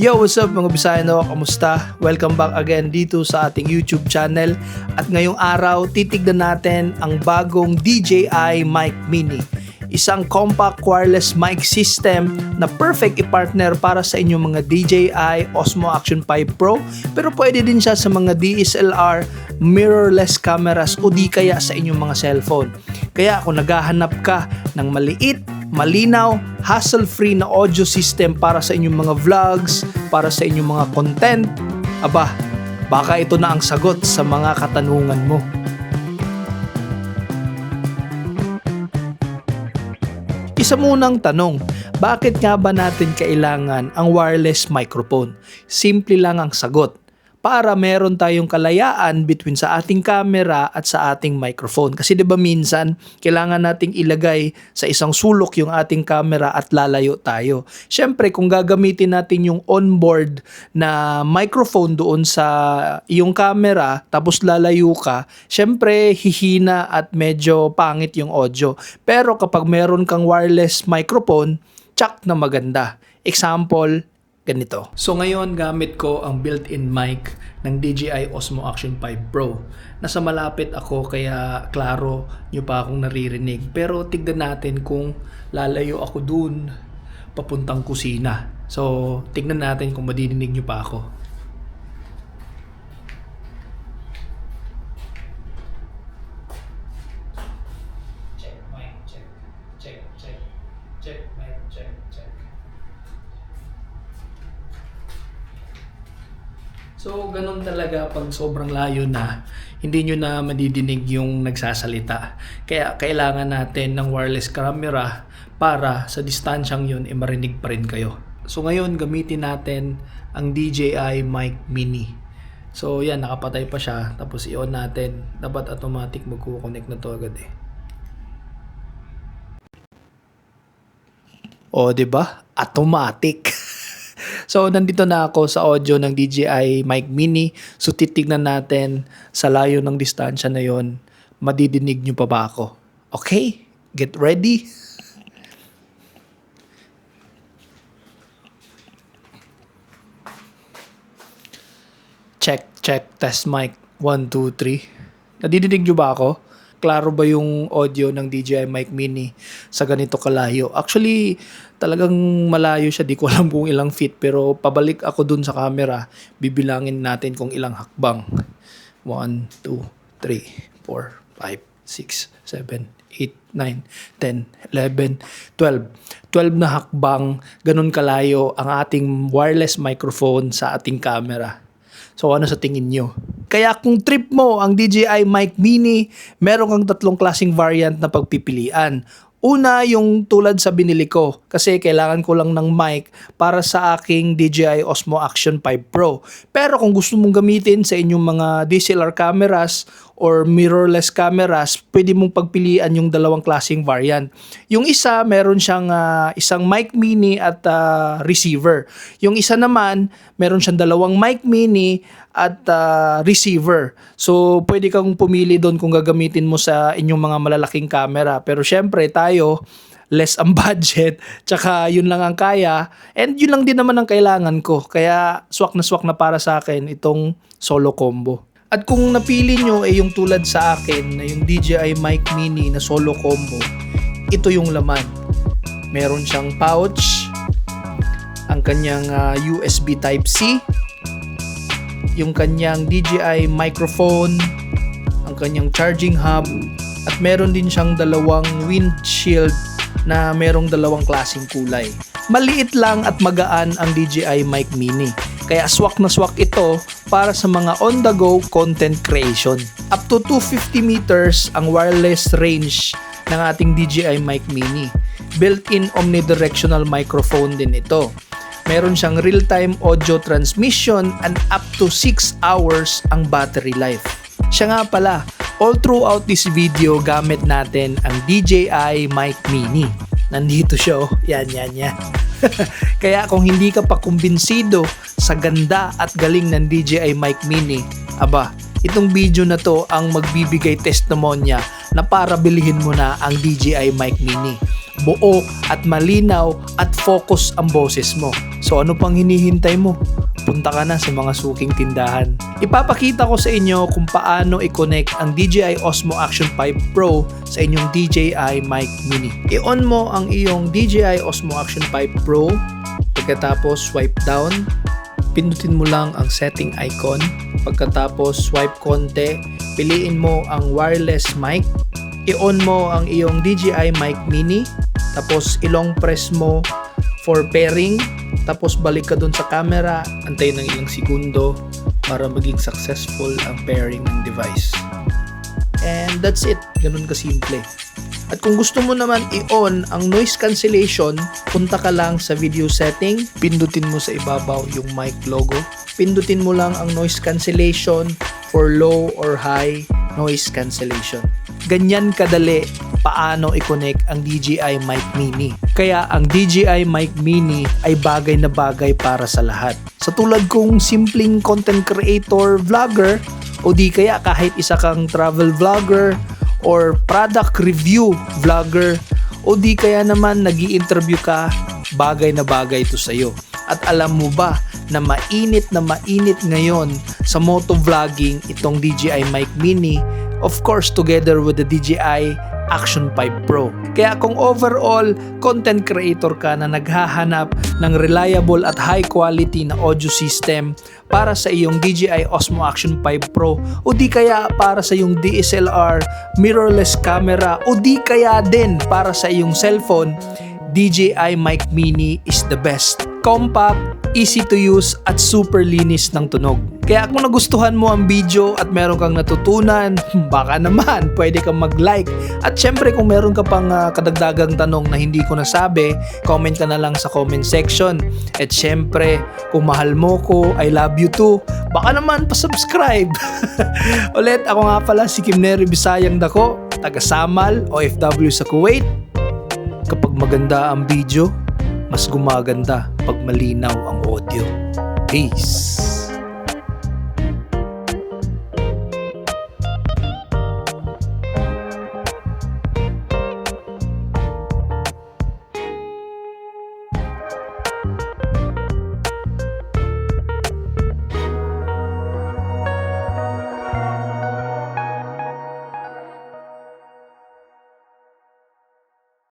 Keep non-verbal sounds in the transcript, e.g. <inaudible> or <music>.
Yo, what's up mga Bisayano? Kamusta? Welcome back again dito sa ating YouTube channel. At ngayong araw, titignan natin ang bagong DJI Mic Mini. Isang compact wireless mic system na perfect i-partner para sa inyong mga DJI Osmo Action 5 Pro pero pwede din siya sa mga DSLR mirrorless cameras o di kaya sa inyong mga cellphone. Kaya kung naghahanap ka ng maliit, malinaw, hassle-free na audio system para sa inyong mga vlogs, para sa inyong mga content, aba, baka ito na ang sagot sa mga katanungan mo. Isa munang tanong, bakit nga ba natin kailangan ang wireless microphone? Simple lang ang sagot. Para meron tayong kalayaan between sa ating camera at sa ating microphone. Kasi 'di ba minsan kailangan nating ilagay sa isang sulok yung ating camera at lalayo tayo. Syempre kung gagamitin natin yung onboard na microphone doon sa yung camera tapos lalayo ka, syempre hihina at medyo pangit yung audio. Pero kapag meron kang wireless microphone, tsak na maganda. Example, ganito. So ngayon gamit ko ang built-in mic ng DJI Osmo Action 5 Pro. Nasa malapit ako kaya klaro nyo pa akong naririnig. Pero tignan natin kung lalayo ako dun papuntang kusina. So tignan natin kung madidinig nyo pa ako. Check mic, check, check, check, check mic, check, check. So, ganun talaga pag sobrang layo na, hindi nyo na madidinig yung nagsasalita. Kaya kailangan natin ng wireless camera para sa distansyang yun, eh, marinig pa rin kayo. So, ngayon gamitin natin ang DJI Mic Mini. So, yan, nakapatay pa siya. Tapos, i-on natin. Dapat automatic magkukonect na to agad eh. O, ba? Automatic. So, nandito na ako sa audio ng DJI Mic Mini. So, titignan natin sa layo ng distansya na 'yon, madidinig nyo pa ba ako? Okay? Get ready? Check, check, test mic. 1, 2, 3. Nadidinig nyo ba ako? Klaro ba yung audio ng DJI Mic Mini sa ganito kalayo. Actually, talagang malayo siya. Di ko <laughs> alam kung ilang feet pero pabalik ako dun sa camera. Bibilangin natin kung ilang hakbang. 1, 2, 3, 4, 5, 6, 7, 8, 9, 10, 11, 12. 12 na hakbang, ganun kalayo ang ating wireless microphone sa ating camera. So ano sa tingin nyo? Kaya kung trip mo ang DJI Mic Mini, meron kang tatlong klaseng variant na pagpipilian. Una, yung tulad sa binili ko kasi kailangan ko lang ng mic para sa aking DJI Osmo Action 5 Pro. Pero kung gusto mong gamitin sa inyong mga DSLR cameras or mirrorless cameras, pwede mong pagpilian yung dalawang klaseng variant. Yung isa, meron siyang uh, isang mic mini at uh, receiver. Yung isa naman, meron siyang dalawang mic mini at uh, receiver. So, pwede kang pumili doon kung gagamitin mo sa inyong mga malalaking camera. Pero syempre, tayo, less ang <laughs> budget, tsaka yun lang ang kaya, and yun lang din naman ang kailangan ko. Kaya swak na swak na para sa akin itong solo combo. At kung napili nyo ay eh, yung tulad sa akin na yung DJI Mic Mini na solo combo, ito yung laman. Meron siyang pouch, ang kanyang uh, ah, USB Type-C, yung kanyang DJI microphone, ang kanyang charging hub, at meron din siyang dalawang windshield na merong dalawang klasing kulay. Maliit lang at magaan ang DJI Mic Mini. Kaya swak na swak ito para sa mga on-the-go content creation. Up to 250 meters ang wireless range ng ating DJI Mic Mini. Built-in omnidirectional microphone din ito. Meron siyang real-time audio transmission and up to 6 hours ang battery life. Siya nga pala, all throughout this video gamit natin ang DJI Mic Mini. Nandito siya oh. Yan, yan, yan. <laughs> Kaya kung hindi ka pa kumbinsido sa ganda at galing ng DJI Mic Mini, aba, itong video na to ang magbibigay testimonya na para bilihin mo na ang DJI Mic Mini. Buo at malinaw at focus ang boses mo. So ano pang hinihintay mo? Punta ka na sa mga suking tindahan. Ipapakita ko sa inyo kung paano i-connect ang DJI Osmo Action 5 Pro sa inyong DJI Mic Mini. I-on mo ang iyong DJI Osmo Action 5 Pro. Pagkatapos swipe down, pindutin mo lang ang setting icon. Pagkatapos swipe konti, piliin mo ang wireless mic. I-on mo ang iyong DJI Mic Mini. Tapos ilong press mo for pairing. Tapos balik ka dun sa camera, antayin ng ilang segundo para maging successful ang pairing ng device. And that's it. Ganun kasimple. At kung gusto mo naman i-on ang noise cancellation, punta ka lang sa video setting, pindutin mo sa ibabaw yung mic logo, pindutin mo lang ang noise cancellation for low or high noise cancellation. Ganyan kadali paano i-connect ang DJI Mic Mini. Kaya ang DJI Mic Mini ay bagay na bagay para sa lahat. Sa tulad kong simpleng content creator vlogger o di kaya kahit isa kang travel vlogger or product review vlogger o di kaya naman nag interview ka, bagay na bagay ito sa'yo. At alam mo ba na mainit na mainit ngayon sa motovlogging itong DJI Mic Mini of course together with the DJI Action 5 Pro. Kaya kung overall content creator ka na naghahanap ng reliable at high quality na audio system para sa iyong DJI Osmo Action 5 Pro o di kaya para sa iyong DSLR mirrorless camera o di kaya din para sa iyong cellphone, DJI Mic Mini is the best. Compact, easy to use at super linis ng tunog. Kaya kung nagustuhan mo ang video at meron kang natutunan, <laughs> baka naman pwede kang mag-like. At syempre kung meron ka pang uh, kadagdagang tanong na hindi ko nasabi, comment ka na lang sa comment section. At syempre, kung mahal mo ko, I love you too, baka naman pa-subscribe. <laughs> Ulit, ako nga pala si Kim Neri Bisayang Dako, taga Samal, OFW sa Kuwait. Kapag maganda ang video, mas gumaganda pag malinaw ang audio. Peace!